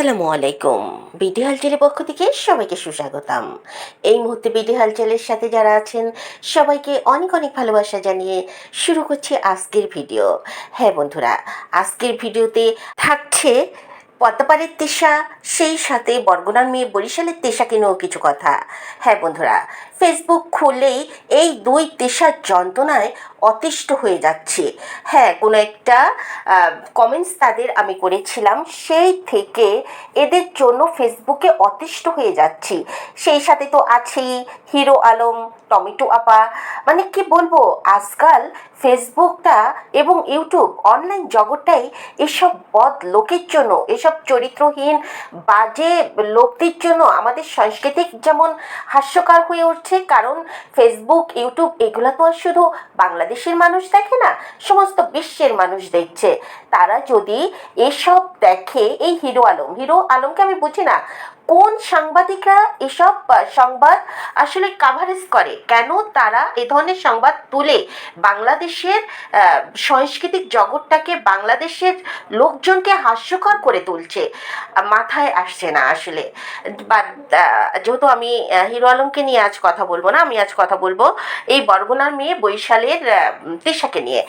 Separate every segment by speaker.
Speaker 1: আসসালামু আলাইকুম। বিডি হালচালের পক্ষ থেকে সবাইকে সুস্বাগতম। এই মুহূর্তে বিডি হালচালের সাথে যারা আছেন, সবাইকে অনেক অনেক ভালোবাসা জানিয়ে শুরু করছি আজকের ভিডিও। হ্যাঁ বন্ধুরা, আজকের ভিডিওতে থাকছে পদ্মাপাড়ের তেষা সেই সাথে বরগুনার মেয়ে বরিশালের তেষাকে নিয়েও কিছু কথা। হ্যাঁ বন্ধুরা ফেসবুক খুললেই এই দুই তেষার যন্ত্রণায় অতিষ্ঠ হয়ে যাচ্ছে। হ্যাঁ কোনো একটা কমেন্টস তাদের আমি করেছিলাম, সেই থেকে এদের জন্য ফেসবুকে অতিষ্ঠ হয়ে যাচ্ছি। সেই সাথে তো আছেই হিরো আলম, টমেটো আপা মানে কি বলব, আজকাল ফেসবুকটা এবং ইউটিউব অনলাইন জগৎটাই এসব বদ লোকের জন্য, এসব চরিত্রহীন বাজে লোকদের জন্য আমাদের সাংস্কৃতিক যেমন হাস্যকর হয়ে উঠছে, কারণ ফেসবুক ইউটিউব এগুলো তো আর শুধু বাংলাদেশের মানুষ দেখে না, সমস্ত বিশ্বের মানুষ দেখছে। তারা যদি এসব দেখে, এই হিরো আলম, হিরো আলমকে আমি বুঝি না কোন সাংবাদিকরা এসব সংবাদ আসলে কাভারেজ করে? কেন তারা এ ধরনের সংবাদ তুলে? বাংলাদেশের সাংস্কৃতিক জগৎটাকে বাংলাদেশের লোকজনকে হাস্যকর করে তুলছে মাথায় আসছে না আসলে। বা যেহেতু আমি হিরো আলমকে নিয়ে আজ কথা বলব না, আমি আজ কথা বলব এই বরগুনার মেয়ে বৈশালের তিশাকে নিয়ে।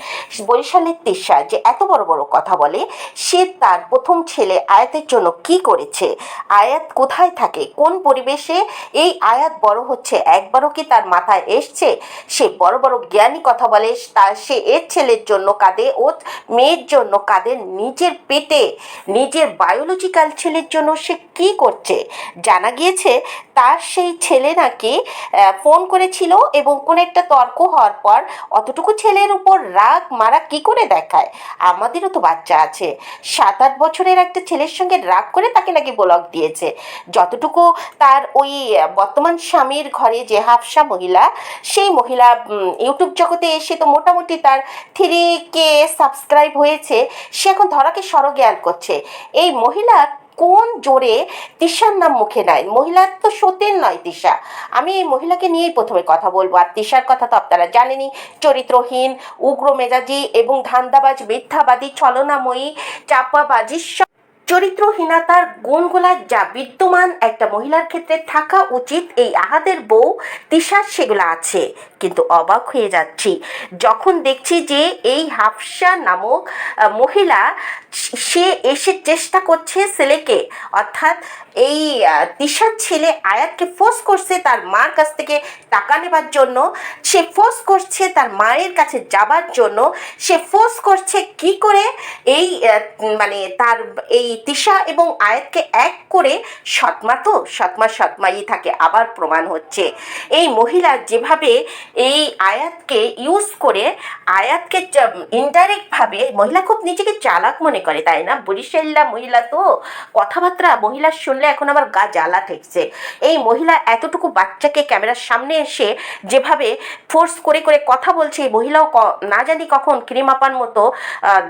Speaker 1: বৈশালের তিশা যে এত বড় বড় কথা বলে, সে তার প্রথম ছেলে আয়াতের জন্য কি করেছে? আয়াত কোথায় থাকে? কোন পরিবেশে এই আয়াত বড় হচ্ছে? একবারও কি তার মাথায় এসছে? সে বড় বড় জ্ঞানী কথা বলে তার সে এর ছেলের জন্য কাঁদে, ও মেয়ের জন্য কাঁদে, নিজের পেটে, নিজের বায়োলজিক্যাল ছেলের জন্য সে কি করছে? জানা গিয়েছে তার সেই ছেলে নাকি ফোন করেছিল এবং কোন একটা তর্ক হওয়ার পর অতটুকু ছেলের উপর রাগ মারা কি করে দেখায়? আমাদেরও তো বাচ্চা আছে। সাত আট বছরের একটা ছেলের সঙ্গে রাগ করে তাকে নাকি ব্লক দিয়েছে। যতটুকু তার ওই বর্তমান স্বামীর ঘরে যে হাফসা মহিলা, সেই মহিলা ইউটিউব জগতে এসে তো মোটামুটি তার থ্রি কে সাবস্ক্রাইব হয়েছে, সে এখন ধরাকে সরজ্ঞান করছে। এই মহিলা কোন জোরে তিশার নাম মুখে নেয়? মহিলার তো সতীন নয় তিশা। আমি এই মহিলাকে নিয়েই প্রথমে কথা বলব। আর তিশার কথা তো আপনারা জানেনই, চরিত্রহীন, উগ্র মেজাজি এবং ধান্দাবাজ, মিথ্যাবাদী, ছলনাময়ী, চাপাবাজি চরিত্রহীনতার গুণগুলা যা বিদ্যমান একটা মহিলার ক্ষেত্রে থাকা উচিত, এই আহাদের বউ তিশার সেগুলো আছে। কিন্তু অবাক হয়ে যাচ্ছি। যখন দেখছি যে এই হাফসা নামক মহিলা সে এসে চেষ্টা করছে ছেলেকে, অর্থাৎ এই তিশার ছেলে আয়াতকে ফোর্স করছে তার মার কাছ থেকে টাকা নেবার জন্য, সে ফোর্স করছে তার মায়ের কাছে যাবার জন্য, সে ফোর্স করছে কি করে এই মানে তার এই তিশা এবং আয়াতকে এক করে সৎমা তো সৎমা সৎমাই থাকে আবার প্রমাণ হচ্ছে। এই মহিলা যেভাবে এই আয়াতকে ইউজ করে, আয়াতকে ইনডাইরেক্টভাবে মহিলা খুব নিজেকে চালাক মনে করে, তাই না? বরিশাল্লা মহিলা তো কথাবার্তা মহিলা শুনলে এখন আবার গা জ্বালা ঠেকছে। এই মহিলা এতটুকু বাচ্চাকে ক্যামেরার সামনে এসে যেভাবে ফোর্স করে করে কথা বলছে, এই মহিলাও না জানি কখন ক্রিমাপান মতো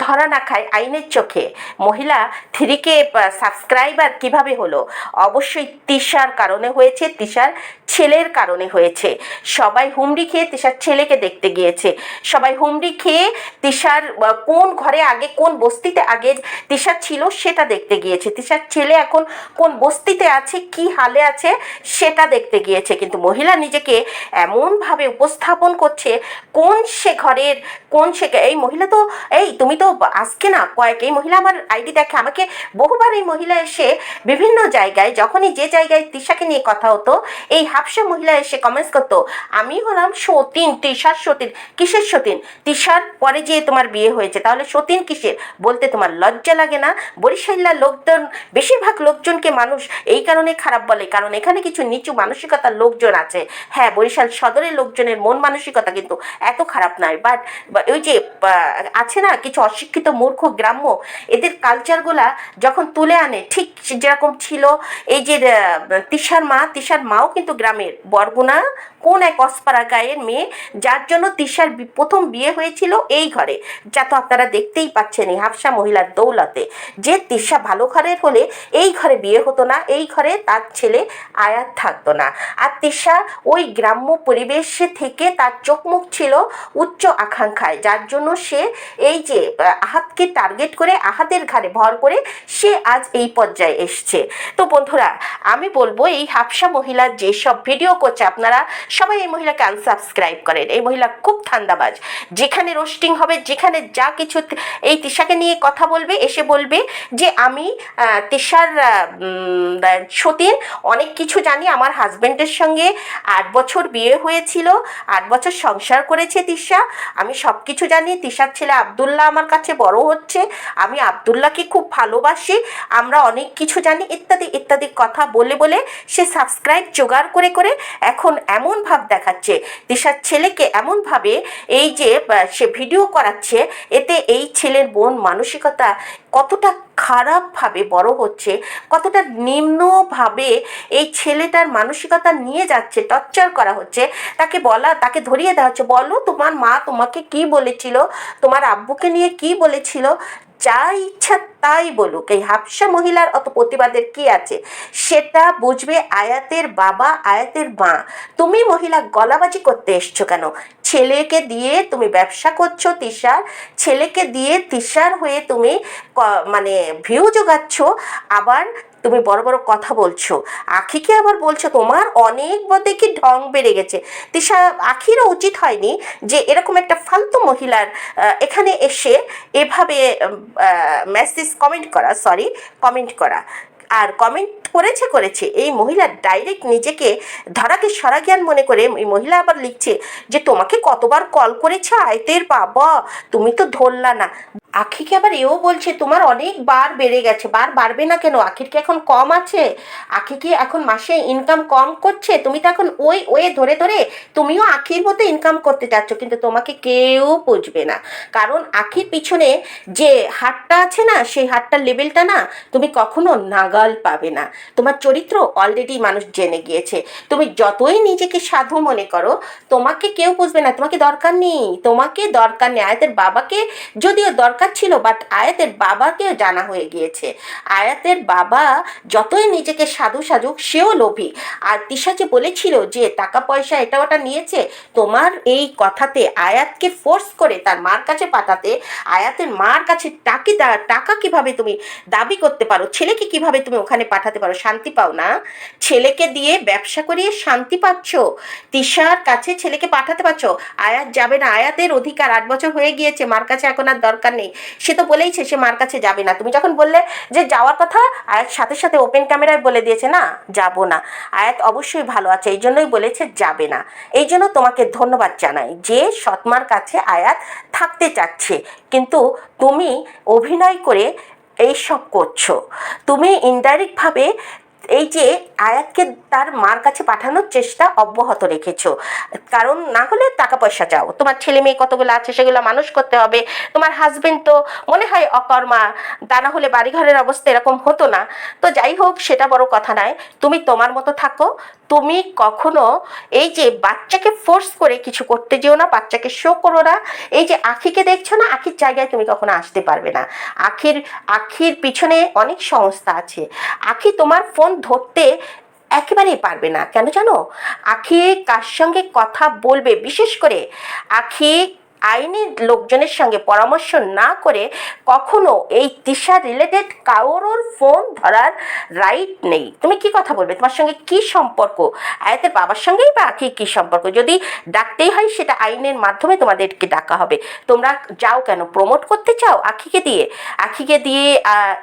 Speaker 1: ধরা না খায় আইনের চোখে। মহিলা থ্রিকে সাবস্ক্রাইবার কীভাবে হলো? অবশ্যই তিশার কারণে হয়েছে, তিশার ছেলের কারণে হয়েছে। সবাই হুমড়ি খেয়ে তিশার ছেলেকে দেখতে গিয়েছে। সবাই হুমড়ি খেয়ে তিশার কোন ঘরে আগে, কোন বস্তিতে আগে তিশা ছিল সেটা দেখতে গিয়েছে। তিশার ছেলে এখন কোন বস্তিতে আছে, কি হালে আছে সেটা দেখতে গিয়েছে। কিন্তু মহিলা নিজেকে এমনভাবে উপস্থাপন করছে, কোন সে ঘরের, কোন সে এই মহিলা তো, এই তুমি তো আজকে না, কয়েক, এই মহিলা আমার আইডি দেখে আমাকে বহুবার এই মহিলা এসে বিভিন্ন জায়গায়, যখনই যে জায়গায় তৃষাকে নিয়ে কথা হতো, এই হাফসা মহিলা এসে কমেন্টস করতো, আমি হলাম সতীন, তিশার সতীন। কিসের সতীন? তৃষার পরে যে তোমার বিয়ে হয়েছে, তাহলে সতীন কিসের? বলতে তোমার লজ্জা লাগে না? বরিশাল্লার লোকজন, বেশিরভাগ লোকজনকে মানুষ এই কারণে খারাপ বলে, কারণ এখানে কিছু নিচু মানসিকতার লোকজন আছে। হ্যাঁ বরিশাল সদরের লোকজনের মন মানসিকতা কিন্তু এত খারাপ নয় বাট ওই যে আছে না, কিছু অশিক্ষিত মূর্খ, গ্রাম্য, এদের কালচারগুলা যখন তুলে আনে, ঠিক যেরকম ছিল এই যে তিশার মা, তিশার মাও কিন্তু গ্রামের বরগুনা, কোন এক অসপাড়া গায়ের মেয়ে, যার জন্য তিশার প্রথম বিয়ে হয়েছিল এই ঘরে। যা তো আপনারা দেখতেই পাচ্ছেন এই হাফসা মহিলার দৌলতে। যে তিশা ভালো ঘরের হলে এই ঘরে বিয়ে হতো না, এই ঘরে তার ছেলে আয়াত থাকতো না। আর তিশা ওই গ্রাম্য পরিবেশে থেকে তার চোখ মুখ ছিল উচ্চ আকাঙ্ক্ষায়, যার জন্য সে এই যে, আহাতকে টার্গেট করে আহাতের ঘাড়ে ভর করে সে আজ এই পর্যায়ে এসছে। তো বন্ধুরা, আমি বলব এই হাফসা মহিলা যেসব ভিডিও করছে, আপনারা সবাই এই মহিলাকে আনসাবস্ক্রাইব করেন। এই মহিলা খুব ঠান্ডাবাজ যেখানে রোস্টিং হবে, যেখানে যা কিছু এই তিশাকে নিয়ে কথা বলবে, এসে বলবে যে, আমি তিশার সতীন অনেক কিছু জানি। আমার হাজবেন্ডের সঙ্গে আট বছর বিয়ে হয়েছিল, আট বছর সংসার করেছে তিশা। আমি সব কিছু জানি। তিশার ছেলে আবদুল্লাহ আমার কাছে বড় হচ্ছে। আমি আবদুল্লাহকে খুব ভালোবাসি, আমরা অনেক কিছু জানি, ইত্যাদি ইত্যাদি কথা বলে বলে সে সাবস্ক্রাইব জোগাড় করে করে এখন এমন ভাব দেখাচ্ছে তিশার ছেলেকে এমনভাবে এই যে সে ভিডিও করাচ্ছে, এতে এই ছেলের মন মানসিকতা কতটা খারাপভাবে বড় হচ্ছে, কতটা নিম্নভাবে এই ছেলেটার মানসিকতা নিয়ে যাচ্ছে, টর্চার করা হচ্ছে, তাকে বলা, তাকে ধরিয়ে দেওয়া হচ্ছে, বলো তোমার মা তোমাকে কি বলেছিল, তোমার আব্বুকে নিয়ে কি বলেছিল যা ইচ্ছা তাই বলুক, এই হাফসা মহিলার অত প্রতিবাদের কি আছে? সেটা বুঝবে আয়াতের বাবা, আয়াতের মা। তুমি মহিলা গলাবাজি করতে এসছো কেন? ছেলেকে দিয়ে তুমি ব্যবসা করছ তিসার ছেলেকে দিয়ে তিসার হয়ে তুমি মানে ভিউ যোগাচ্ছ, আবার তুমি বড় বড় কথা বলছো। আখিকে আবার বলছো, তোমার অনেক বদে কি ঢং বেড়ে গেছে। তিশা, আখিরও উচিত হয়নি যে এরকম একটা ফালতু মহিলার এখানে এসে এভাবে মেসেজ কমেন্ট করা সরি কমেন্ট করা। আর কমেন্ট করেছে করেছে। এই মহিলা ডাইরেক্ট নিজেকে ধরাকে সরা জ্ঞান মনে করে, এই মহিলা আবার লিখছে যে, তোমাকে কতবার কল করেছে? আয়তের বাবা, তুমি তো ধরলা না। আখিকে আবার এও বলছে, তোমার অনেক বার বেড়ে গেছে, বার বাড়বে না কেন? আখির কি এখন কম আছে? আখি কি এখন মাসে ইনকাম কম করছে? তুমি তো এখন ওই ওয়ে ধরে ধরে তুমিও আখির মতো ইনকাম করতে চাচ্ছ কিন্তু তোমাকে কেউ বুঝবে না। কারণ আখির পিছনে যে হাটটা আছে না, সেই হাটটার লেভেলটা না তুমি কখনো নাগাল পাবে না। তোমার চরিত্র অলরেডি মানুষ জেনে গিয়েছে। তুমি যতই নিজেকে সাধু মনে করো, তোমাকে কেউ বুঝবে না। তোমাকে দরকার নেই। তোমাকে দরকার নেই। আয়াতের বাবাকে যদিও দরকার ছিল বাট আয়াতের বাবাকেও জানা হয়ে গিয়েছে। আয়াতের বাবা যতই নিজেকে সাধু সাজুক সেও লোভী। আর তিশা যে বলেছিল যে, টাকা পয়সা এটা ওটা নিয়েছে, তোমার এই কথাতে আয়াতকে ফোর্স করে তার মার কাছে পাঠাতে, আয়াতের মার কাছে টাকি টাকা কীভাবে তুমি দাবি করতে পারো, ছেলেকে কীভাবে তুমি ওখানে পাঠাতে পারো, শান্তি পাও না? ছেলেকে দিয়ে ব্যবসা করিয়ে শান্তি পাচ্ছ? তিশার কাছে ছেলেকে পাঠাতে পারছ আয়াত যাবে না। আয়াতের অধিকার আট বছর হয়ে গিয়েছে, মার কাছে এখন আর দরকার নেই। সে তো বলেইছে সে মার কাছে যাবে না। তুমি যখন বললে যে যাওয়ার কথা, আয়াত সাথে সাথে ওপেন ক্যামেরায় বলে দিয়েছে, না, যাব না। আয়াত অবশ্যই ভালো আছে, এই জন্যই বলেছে যাবে না। এই জন্য তোমাকে ধন্যবাদ জানাই যে সৎমার কাছে আয়াত থাকতে চাচ্ছে। কিন্তু তুমি অভিনয় করে এইসব করছ। তুমি ইনডাইরেক্টভাবে এই যে আয়াতকে তার মার কাছে পাঠানোর চেষ্টা অব্যাহত রেখেছো। কারণ না হলে টাকা পয়সা চাও। তোমার ছেলে মেয়ে কতগুলো আছে সেগুলো মানুষ করতে হবে। তোমার হাজবেন্ড তো মনে হয় অকর্মা। তা না হলে বাড়িঘরের অবস্থা এরকম হতো না। তো যাই হোক, সেটা বড় কথা নয়। তুমি তোমার মতো থাকো। তুমি কখনো এই যে বাচ্চাকে ফোর্স করে কিছু করতে যেও না, বাচ্চাকে শো করো না। এই যে আখিকে দেখছ না, আখির জায়গায় তুমি কখনো আসতে পারবে না। আখির আখির পিছনে অনেক সংস্থা আছে। আখি তোমার ফোন ধরতে একেবারেই পারবে না। কেন জানো? আখি কার সঙ্গে কথা বলবে? বিশেষ করে আখি আইনি লোকজনের সঙ্গে পরামর্শ না করে কখনো এই তিশা রিলেটেড কারোর ফোন ধরার রাইট নেই। তুমি কি কথা বলবে? তোমার সঙ্গে কি সম্পর্ক? আয়াতের বাবার সঙ্গেই বা আখি কি সম্পর্ক? যদি ডাকতেই হয়, সেটা আইনের মাধ্যমে তোমাদেরকে ডাকা হবে। তোমরা যাও কেন? প্রমোট করতে চাও? আখিকে দিয়ে। আখিকে দিয়ে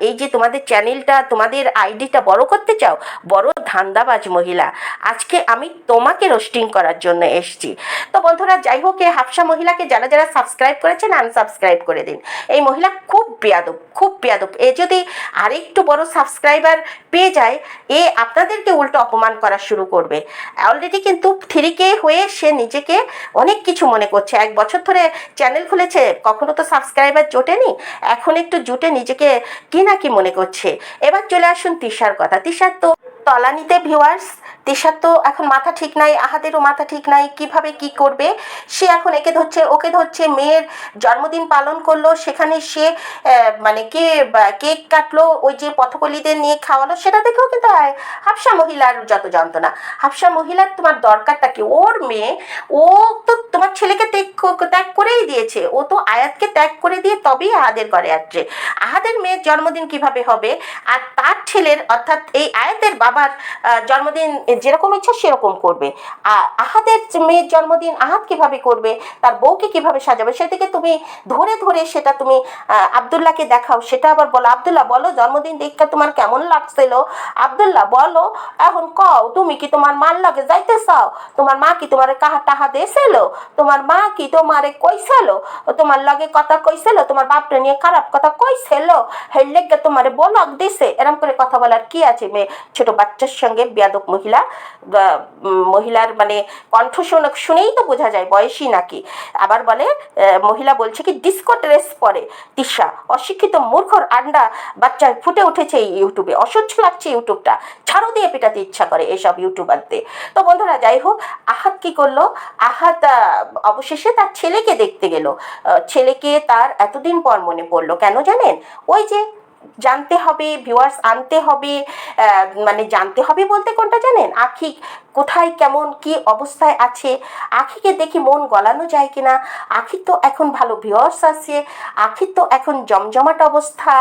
Speaker 1: এই যে তোমাদের চ্যানেলটা, তোমাদের আইডিটা বড় করতে চাও? বড় ধান্দাবাজ মহিলা। আজকে আমি তোমাকে রোস্টিং করার জন্য এসছি। তো বন্ধুরা, যাই হোক এই হাফসা মহিলাকে যারা যারা সাবস্ক্রাইব করেছেন আনসাবস্ক্রাইব করে দিন। এই মহিলা খুব বেয়াদব খুব বেয়াদব। এ যদি আরেকটু বড় সাবস্ক্রাইবার পেয়ে যায়, এ আপনাদেরকে উল্টো অপমান করা শুরু করবে। অলরেডি কিন্তু থ্রি কে হয়ে সে নিজেকে অনেক কিছু মনে করছে। এক বছর ধরে চ্যানেল খুলেছে, কখনো তো সাবস্ক্রাইবার জোটেনি, এখন একটু জুটে নিজেকে কি না কি মনে করছে। এবার চলে আসুন তিশার কথা। তিশার তো তলানিতে ভিউয়ার্স তিশার তো এখন মাথা ঠিক নাই, আহাদেরও মাথা ঠিক নাই, কীভাবে কি করবে? সে এখন একে ধরছে, ওকে ধরছে, মেয়ের জন্মদিন পালন করল, সেখানে সে মানে কে কেক কাটলো, ওই যে পথকলিদের নিয়ে খাওয়ালো, সেটা দেখেও কিন্তু হাফসা মহিলার যত যন্ত্রণা। হাফসা মহিলার তোমার দরকারটা কি? ওর মেয়ে, ও তো তোমার ছেলেকে ত্যাগ ত্যাগ করেই দিয়েছে, ও তো আয়াতকে ত্যাগ করে দিয়ে তবেই আহাদের ঘরে আসছে। আহাদের মেয়ের জন্মদিন কীভাবে হবে? আর তার ছেলের, অর্থাৎ এই আয়াতের বাবার জন্মদিন যেরকম ইচ্ছা সেরকম করবে। আহাদের মেয়ের জন্মদিন আহাদ কীভাবে করবে, তার বউকে কীভাবে সাজাবে, সেদিকে তুমি ধরে ধরে সেটা তুমি আবদুল্লাহকে দেখাও। সেটা আবার বলো, আবদুল্লাহ, বলো, জন্মদিন দেখতে তোমার কেমন লাগছিল? আবদুল্লাহ, বলো, এখন কও, তুমি কি তোমার মার লাগে যাইতে চাও তোমার মা কি তোমার কাহা টাহা দিয়েছিল তোমার মা কি তোমারে কইছিল? তোমার লগে কথা কইছিল? তোমার বাপরে নিয়ে খারাপ কথা কইছিল? হের লেগে তোমারে বলক দিছে। এরম করে কথা বলার কি আছে মেয়ে? ছোট বাচ্চার সঙ্গে বিয়াদক মহিলা মহিলার মানে কণ্ঠ শুনে শুনেই তো বোঝা যায় বয়সী নাকি। আবার বলে মহিলা বলছে কি ডিস্কো ড্রেস পরে। তিশা, অশিক্ষিত মূর্খর আন্ডা বাচ্চার ফুটে উঠেছে এই ইউটিউবে। অসহ্য লাগছে ইউটিউবটা। ছাড়ো দিয়ে পেটাতে ইচ্ছা করে এসব ইউটিউবারদের। তো বন্ধুরা, যাই হোক, আহাত কি করল? আহাত অবশেষে তার ছেলেকে দেখতে গেল। ছেলেকে তার এতদিন পর মনে পড়ল। কেন জানেন? ওই যে জানতে হবে ভিউয়ার্স আনতে হবে মানে জানতে হবে বলতে কোনটা জানেন? আখি কোথায়, কেমন, কি অবস্থায় আছে? আখিকে দেখি মন গলানো যায় কিনা? আখির তো এখন ভালো ভিউয়ার্স আছে আখির তো এখন জমজমাট অবস্থা।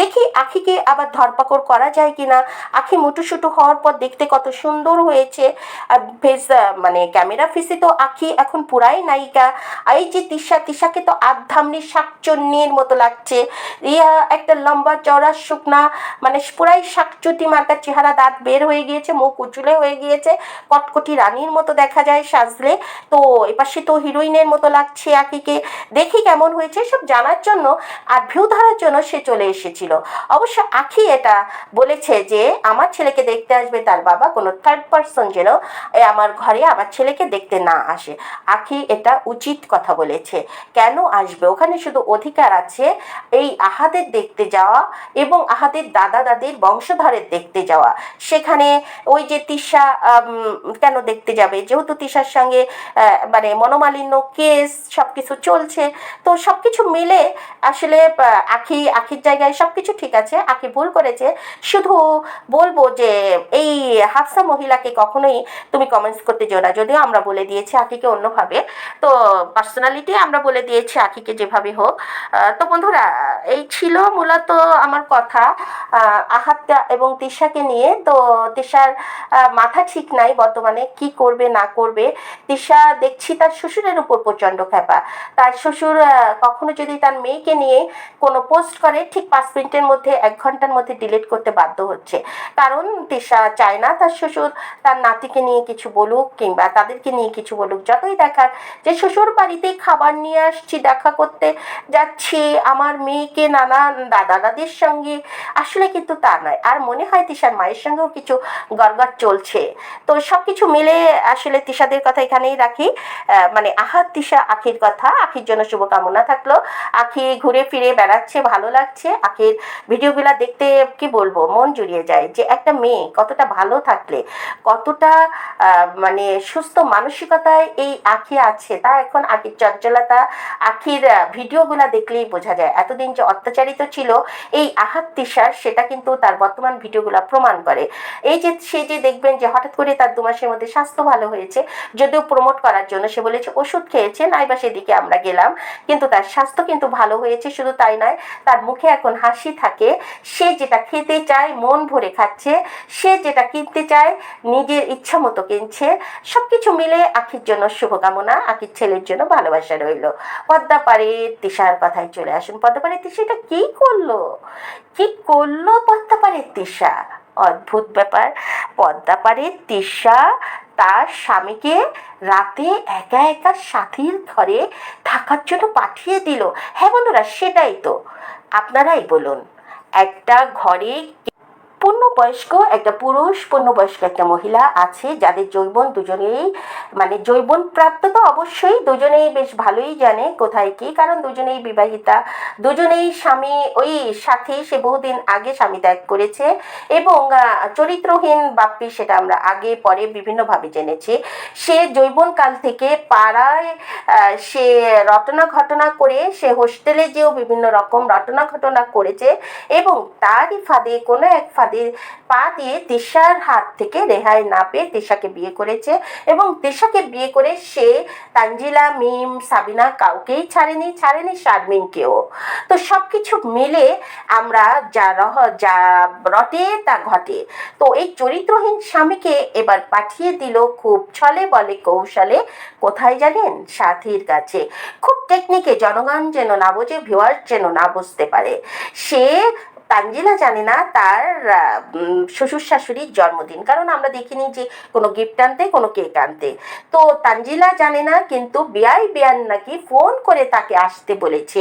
Speaker 1: দেখি আখিকে আবার ধরপাকড় করা যায় কিনা? আখি মুটুসুটু হওয়ার পর দেখতে কত সুন্দর হয়েছে। ফেস মানে ক্যামেরা ফেসে তো আখি এখন পুরাই নায়িকা। এই যে তিশা, তিশাকে তো আধামনি শাকচন্নির মতো লাগছে। রিয়া, একটা লম্বা চওড়া শুকনা মানে পুরাই শাকচুটি মার্কার চেহারা দাঁত বের হয়ে গিয়েছে, মুখ উঁচুলে হয়ে গিয়েছে, কটকটি রানীর মতো দেখা যায় সাজলে। তো এপাশে তো হিরোইনের মতো লাগছে আকিকে। দেখি কেমন হয়েছে সব জানার জন্য আর ভিউ ধরার জন্য সে চলে এসেছিল। অবশ্য আখি এটা বলেছে যে, আমার ছেলেকে দেখতে আসবে, তার বাবা কোনো থার্ড পার্সন যেন আমার ঘরে আমার ছেলেকে দেখতে না আসে। আখি এটা উচিত কথা বলেছে। কেন আসবে? ওখানে শুধু অধিকার আছে, এই আহাদের দেখতে যাওয়া এবং আহাদের দাদা দাদির বংশধরের দেখতে যাওয়া। সেখানে ওই যে তিশা কেন দেখতে যাবে? যেহেতু তিশার সঙ্গে মানে মনোমালিন্য, কেস সব কিছু চলছে। তো সব কিছু মিলে আসলে আখি, আখির জায়গায় সব কিছু ঠিক আছে। আখি ভুল করেছে। শুধু বলব যে, এই হাফসা মহিলাকে কখনোই তুমি কমেন্টস করতে যেও না। যদিও আমরা বলে দিয়েছি আখিকে অন্যভাবে। তো পার্সোনালিটি আমরা বলে দিয়েছি আখিকে যেভাবে হোক। তো বন্ধুরা, এই ছিল মূলত আমার কথা আহ, আহাতটা এবং তিশাকে নিয়ে। তো তিশার মাথা ঠিক নাই বর্তমানে কি করবে না করবে। তিশা দেখছি তার শ্বশুরের উপর প্রচণ্ড খেপা তার শ্বশুর কখনো যদি তার মেয়েকে নিয়ে কোনো পোস্ট করে ঠিক পাঁচ মিনিটের মধ্যে এক ঘণ্টার মধ্যে ডিলিট করতে বাধ্য হচ্ছে। কারণ তিশা চায় না তার শ্বশুর তার নাতিকে নিয়ে কিছু বলুক কিংবা তাদেরকে নিয়ে কিছু বলুক। যতই দেখার যে শ্বশুর বাড়িতে খাবার নিয়ে আসছি দেখা করতে যাচ্ছি আমার মেয়েকে নানা দাদা দাদির সঙ্গে, আসলে কিন্তু তা নয়। আর মনে হয় তিশার মায়ের সঙ্গেও কিছু গড়গড় চলছে। তো সব কিছু মিলে আসলে তিশাদের কথা এখানেই রাখি। মানে তিশা আখির কথা। আখির জন্য শুভকামনা থাকল। আখি ঘুরে ফিরে বেড়াচ্ছে, ভালো লাগছে। আখির ভিডিওগুলো দেখতে কি বলব, মন জুড়িয়ে যায় যে একটা মেয়ে কতটা ভালো থাকলে, কতটা মানে সুস্থ মানসিকতায় এই আখি আছে। তা এখন আখির চঞ্চলতা, আখির ভিডিওগুলা দেখলেই বোঝা যায়। এতদিন যে অত্যাচারিত ছিল, এই আহাত তিশার, সেটা কিন্তু তার বর্তমান ভিডিওগুলো প্রমাণ করে। এই যে, সে যে দেখবেন যে হঠাৎ করে তার দু মাসের মধ্যে স্বাস্থ্য ভালো হয়েছে, যদিও প্রমোট করার জন্য সে বলেছে, ওষুধ খেয়েছে, নাইবা সেদিকে আমরা গেলাম। কিন্তু তার স্বাস্থ্য কিন্তু ভালো হয়েছে, শুধু তাই নয়, তার মুখে এখন হাসি থাকে। সে যেটা খেতে চায়, মন ভরে খাচ্ছে। সে যেটা কিনতে চায়, নিজের ইচ্ছা মতো কিনছে। সব কিছু মিলে আখির জন্য শুভকামনা, আখির ছেলের জন্য ভালোবাসা রইল। পদ্মা পারে তিশার কথায় চলে আসুন। পদ্মা পারে তিশা এটা কি করল? কি করল পদ্মা পারে তিশা? অদ্ভুত ব্যাপার। পদ্মা পারে তিশা তার স্বামীকে রাতে একা একা সাথীর ঘরে থাকার জন্য পাঠিয়ে দিল। হ্যাঁ বন্ধুরা, সেটাই তো। আপনারাই বলুন, একটা ঘরে পূর্ণবয়স্ক একটা পুরুষ, পূর্ণবয়স্ক একটা মহিলা আছে, যাদের যৌবন দুজনেই মানে যৌবন প্রাপ্ত তো অবশ্যই, দুজনেই বেশ ভালোই জানে কোথায় কি, কারণ দুজনেই বিবাহিতা, দুজনেই স্বামী, ওই সাথে সে বহুদিন আগে স্বামী ত্যাগ করেছে এবং চরিত্রহীন বাপ্পি সেটা আমরা আগে, পরে বিভিন্নভাবে জেনেছি। সে যৌবনকাল থেকে পাড়ায় সে রটনা ঘটনা করে, সে হোস্টেলে যেও বিভিন্ন রকম রটনা ঘটনা করেছে এবং তারই ফাঁদে কোনো এক ফাঁদে পা দিয়ে তিশার হাত থেকে রেহাই না পেয়ে তিশাকে বিয়ে করেছে এবং তিশাকে বিয়ে করে সে তানজিলা, মিম, সাবিনা কাউকেই ছাড়েনি ছাড়েনি শারমিনকেও। তো সব কিছু মিলে আমরা যা রহ, যা রটে তা ঘটে। তো এই চরিত্রহীন স্বামীকে এবার পাঠিয়ে দিল খুব ছলে বলে কৌশলে, কোথায় জানেন? সাথীর কাছে। খুব টেকনিকে জনগণ যেন না বোঝে ভিউয়ার যেন না বুঝতে পারে। সে তানজিলা জানে না তার শ্বশুর শাশুড়ির জন্মদিন। কারণ আমরা দেখিনি যে কোনো গিফট আনতে, কোনো কেক আনতে। তো তানজিলা জানে না, কিন্তু বিয়াই বিয়ান নাকি ফোন করে তাকে আসতে বলেছে।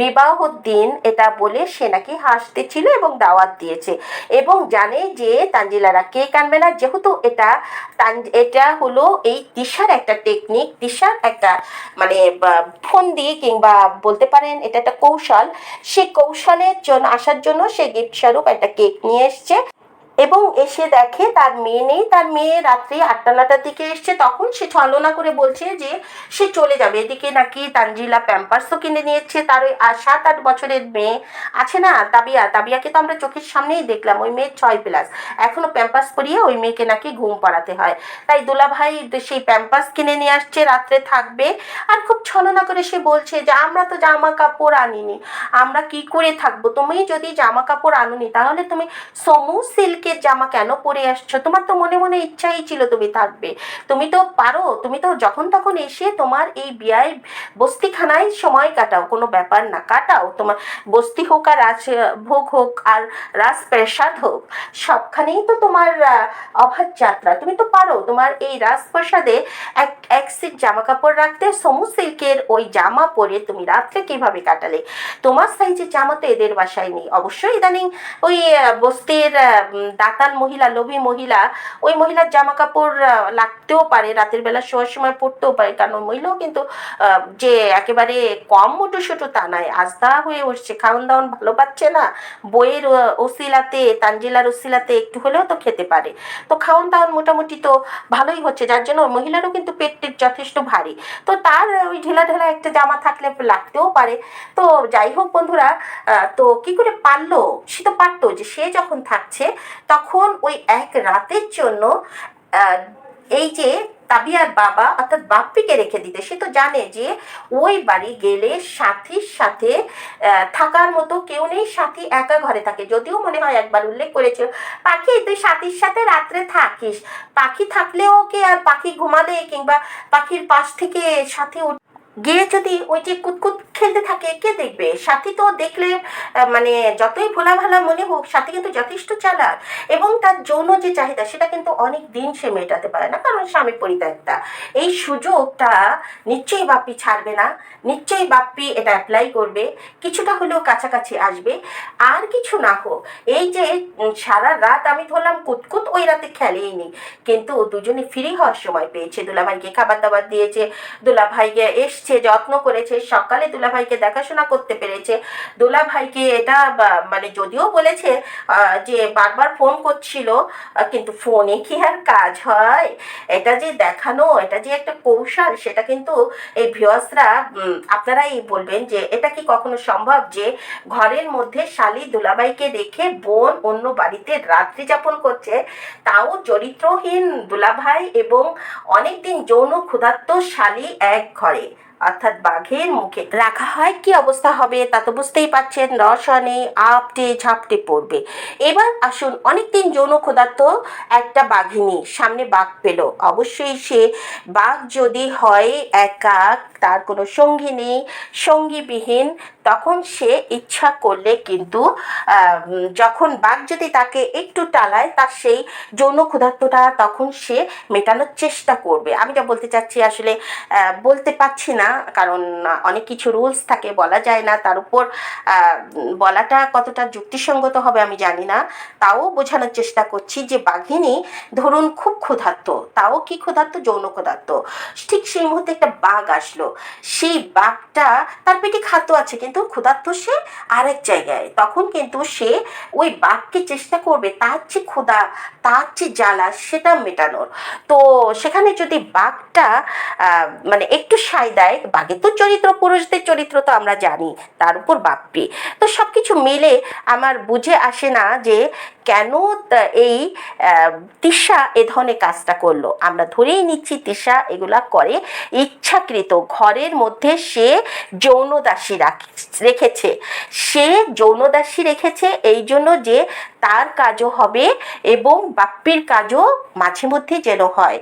Speaker 1: বিবাহ দিন এটা বলে সে নাকি হাসতে ছিল এবং দাওয়াত দিয়েছে। এবং জানে যে তানজিলারা কেক আনবে না, যেহেতু এটা এটা হলো এই দিশার একটা টেকনিক দিশার একটা মানে ফোন দিয়ে কিংবা বলতে পারেন এটা একটা কৌশল। সে কৌশলের জন্য আসার জন্য সে গিফট স্বরূপ একটা কেক নিয়ে এসছে। এবং এসে দেখে তার মেয়ে নেই। তার মেয়ে রাত্রি আটটা নটার দিকে এসছে। তখন সে ছলনা করে বলছে যে, সে চলে যাবে। এদিকে নাকি তানজিলা প্যাম্পার্সও কিনে নিয়েছে। তার ওই সাত আট বছরের মেয়ে আছে না, তাবিয়া। তাবিয়াকে তো আমরা চোখের সামনেই দেখলাম, ওই মেয়ের ছয় প্লাস। এখনও প্যাম্পাস পরিয়ে ওই মেয়েকে নাকি ঘুম পাড়াতে হয়। তাই দুলাভাই সেই প্যাম্পাস কিনে নিয়ে আসছে, রাত্রে থাকবে। আর খুব ছলনা করে সে বলছে যে, আমরা তো জামা কাপড় আনিনি। আমরা কি করে থাকব? তুমি যদি জামা কাপড় আনুনি, তাহলে তুমি সমু সিল্কের জামা কেন পরে আসছো? তোমার তো মনে মনে ইচ্ছাই ছিল তুমি থাকবে। তুমি তো পারো, তুমি তো যখন তখন এসে তোমার এই বিয়ায় বস্তিখানায় সময় কাটাও, কোনো ব্যাপার না, কাটাও। তোমার বস্তি হোক আর রাজ, ভোগ হোক আর রাজপ্রাসাদ হোক, সবখানেই তো তোমার অবাধ যাত্রা। তুমি তো পারো, তোমার এই রাজপ্রাসাদে এক এক সিট জামা কাপড় রাখতে, সমু সিল্কের ওই জামা পরে তুমি রাত্রে কীভাবে কাটালে? তোমার সাইজের জামা তো এদের বাসায় নেই। অবশ্যই ইদানিং ওই বস্তির দাতাল মহিলা, লোভী মহিলা, ওই মহিলার জামা কাপড় লাগতেও পারে, রাতের বেলা শোয়ার সময় পড়তেও পারে, কারণ ওই মহিলাও কিন্তু যে একেবারে কম মোটো সোটো তা নয় আজদা হয়ে উঠছে, খাওয়ান দাওয়ান ভালো পাচ্ছে না, বইয়ের ওসিলাতে, তানজিলার ওসিলাতে একটু হলেও তো খেতে পারে। তো খাওয়ান দাওয়ান মোটামুটি তো ভালোই হচ্ছে, যার জন্য মহিলারও কিন্তু পেট টেট যথেষ্ট ভারী। তো তার ওই ঢিলা ঢেলা একটা জামা থাকলে লাগতেও পারে। তো যাই হোক বন্ধুরা তো কি করে পারল? সে তো পারতো যে সে যখন থাকছে তখন ওই এক রাতের জন্য এই যে তাবিয়ার বাবা অর্থাৎ বাপ্পিকে রেখে দিতে, সে তো জানে যে ওই বাড়ি গেলে সাথীর সাথে থাকার মতো কেউ নেই, সাথী একা ঘরে থাকে। যদিও মনে হয় একবার উল্লেখ করেছিল, পাখি, তুই সাথীর সাথে রাত্রে থাকিস। পাখি থাকলেও কি আর পাখি ঘুমালে কিংবা পাখির পাশ থেকে সাথে গিয়ে যদি ওই যে কুতকুত খেলতে থাকে, কে দেখবে? সাথী তো দেখলে মানে যতই ভোলা ভালা মনে হোক, সাথী কিন্তু যথেষ্ট চালাক এবং তার যৌন যে চাহিদা, সেটা কিন্তু অনেক দিন সে মেটাতে পারে না, কারণ স্বামী পরিত্যক্তা। এই সুযোগটা নিশ্চয়ই বাপ্পি ছাড়বে না, নিশ্চয়ই বাপ্পি এটা অ্যাপ্লাই করবে, কিছুটা হলেও কাছাকাছি আসবে। আর কিছু না হোক, এই যে সারা রাত আমি ধরলাম কুতকুত ওই রাতে খেলেই নি কিন্তু দুজনে ফ্রি হওয়ার সময় পেয়েছে। দুলাভাইকে খাবার দাবার দিয়েছে, দুলাভাইকে এসছে যত্ন করেছে, সকালে দুলাভাইকে দেখাশোনা করতে পেরেছে। দুলাভাইকে এটা মানে যদিও বলেছে যে বারবার ফোন করছিল কিন্তু ফোনে কি আর কাজ হয়? এটা যে দেখানো, এটা যে একটা কৌশল, সেটা কিন্তু এই ভিওয়াসরা আপনারাই বলবেন যে এটা কি কখনো সম্ভব যে ঘরের মধ্যে শালি দুলাবাইকে রেখে বোন অন্য বাড়িতে রাত্রি যাপন করছে? তাও চরিত্রহীন দুলাভাই এবং অনেকদিন যৌন ক্ষুধার্ত শালি এক ঘরে। অর্থাৎ বাঘের মুখে রাখা হয় কি অবস্থা হবে তা তো বুঝতেই পারছেন রসনে আপটে ঝাপটে পড়বে। এবার আসুন অনেকদিন যৌন ক্ষুধার্ত একটা বাঘিনী সামনে বাঘ পেল। অবশ্যই সে বাঘ যদি হয় একা তার কোনো সঙ্গী নেই, সঙ্গীবিহীন, তখন সে ইচ্ছা করলে কিন্তু যখন বাঘ যদি তাকে একটু টালায়, তার সেই যৌন ক্ষুধার্তটা তখন সে মেটানোর চেষ্টা করবে। আমি যা বলতে চাচ্ছি আসলে বলতে পারছি না, কারণ অনেক কিছু রুলস থাকে, বলা যায় না, তার উপর বলাটা কতটা যুক্তিসঙ্গত হবে আমি জানি না। তাও বোঝানোর চেষ্টা করছি যে বাঘিনী ধরুন খুব ক্ষুধার্ত, তাও কি ক্ষুধার্ত, যৌন ক্ষুধার্ত? ঠিক সেই মুহূর্তে একটা বাঘ আসলো সেই বাঘটা তার পেটে খাদ্য আছে, কিন্তু ক্ষুধার্ত সে আরেক জায়গায়। তখন কিন্তু সে ওই বাঘকে চেষ্টা করবে, তার যে ক্ষুধা, তার যে জ্বালা, সেটা মেটানোর। তো সেখানে যদি বাঘটা মানে একটু সাই দেয়, বাঘের তো চরিত্র, পুরুষদের চরিত্র তো আমরা জানি, তার উপর বাপ্পি তো সব কিছু মিলে আমার বুঝে আসে না যে কেন এই তিশা এ ধরনের কাজটা করল। আমরা ধরেই নিচ্ছি তিশা এগুলা করে ইচ্ছাকৃত ঘরের মধ্যে সে যৌনদাসী রাখে, রেখেছে। সে যৌনদাসী রেখেছে এই জন্য যে তার কাজও হবে এবং বাপ্পির কাজও মাঝে মধ্যে যেন হয়।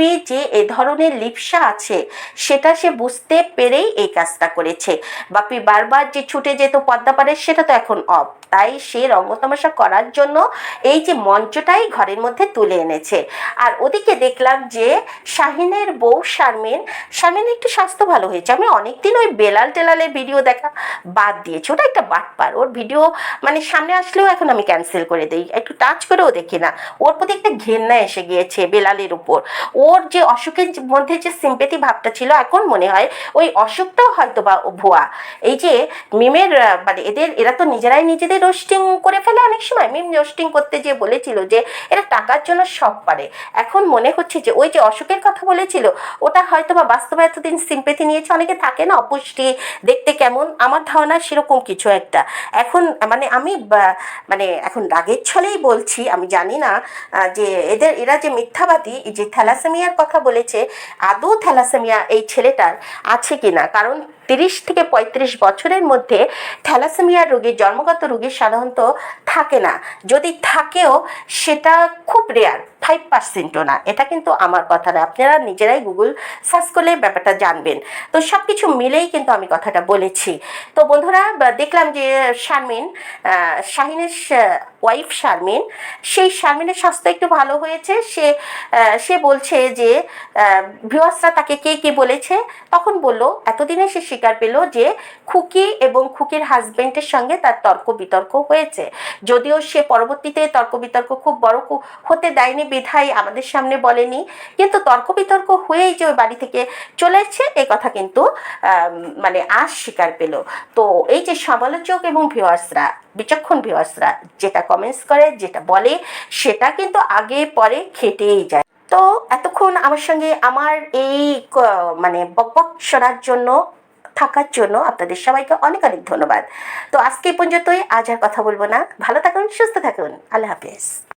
Speaker 1: বাপ্পি যে এ ধরনের লিপসা আছে, সেটা সে বুঝতে পেরেই এই কাজটা করেছে। বাপি বারবার যে ছুটে যেত পদ্মা পারে সেটা তো এখন অফ। তাই সে রঙ্গতামাশা করার জন্য এই যে মঞ্চটাই ঘরের মধ্যে তুলে এনেছে। আর ওদিকে দেখলাম যে শাহিনের বউ শারমিন শারমিনের একটু স্বাস্থ্য ভালো হয়েছে। আমি অনেকদিন ওই বেলাল টেলালের ভিডিও দেখা বাদ দিয়েছি। ওটা একটা বাটপার। ওর ভিডিও মানে সামনে আসলেও এখন আমি ক্যান্সেল করে দিই। একটু টাচ করেও দেখি না। ওর প্রতি একটা ঘেন্না এসে গিয়েছে বেলালের উপর। ওর যে অসুখের মধ্যে যে সিম্পেথি ভাবটা ছিল, এখন মনে হয় ওই অসুখটাও হয়তো বা ভুয়া। এই যে মিমের মানে এদের, এরা তো নিজেরাই নিজেদের রোস্টিং করে ফেলে অনেক সময়। মিম রোস্টিং করতে যে বলেছিল যে এরা টাকার জন্য সব পারে। এখন মনে হচ্ছে যে ওই যে অসুখের কথা বলেছিল, ওটা হয়তো বা বাস্তবে এতদিন সিম্পেথি নিয়েছে। অনেকে থাকে না অপুষ্টি, দেখতে কেমন, আমার ধারণা সেরকম কিছু একটা। এখন মানে আমি মানে এখন রাগের ছলেই বলছি, আমি জানি না যে এদের, এরা যে মিথ্যাবাদী যে থ্যালাসেমিয়ার কথা বলেছে আদৌ থ্যালাসেমিয়া এই ছেলেটার আছে কিনা? কারণ তিরিশ থেকে পঁয়ত্রিশ বছরের মধ্যে থ্যালাসেমিয়ার রোগী জন্মগত রোগী সাধারণত থাকে না। যদি থাকেও সেটা খুব রেয়ার ফাইভ পার্সেন্টও না। এটা কিন্তু আমার কথা না আপনারা নিজেরাই গুগল সার্চ করলে ব্যাপারটা জানবেন। তো সব কিছু মিলেই কিন্তু আমি কথাটা বলেছি। তো বন্ধুরা দেখলাম যে শারমিন শাহিনের ওয়াইফ শারমিন, সেই শারমিনের স্বাস্থ্য একটু ভালো হয়েছে। সে সে বলছে যে ভিওয়াসরা তাকে কে কে বলেছে? তখন বলল, এতদিনে সে স্বীকার পেল যে খুকি এবং খুকির হাজবেন্ডের সঙ্গে তার তর্ক বিতর্ক হয়েছে। যদিও সে পরবর্তীতে তর্ক বিতর্ক খুব বড় হতে দেয়নি বিধায় আমাদের সামনে বলেনি। কিন্তু তর্ক বিতর্ক হয়েই যে ওই বাড়ি থেকে চলে এসেছে, এ কথা কিন্তু মানে আজ স্বীকার পেল। তো এই যে সমালোচক এবং ভিওয়ার্সরা বিচক্ষণ ভিওয়ার্সরা যেটা কমেন্টস করে, যেটা বলে, সেটা কিন্তু আগে পরে খেটেই যায়। তো এতক্ষণ আমার সঙ্গে আমার এই মানে বকবক শোনার জন্য থাকার জন্য আপনাদের সবাইকে অনেক অনেক ধন্যবাদ। তো আজকে পর্যন্তই, আজ আর কথা বলব না। ভালো থাকুন, সুস্থ থাকুন। আল্লাহ হাফিজ।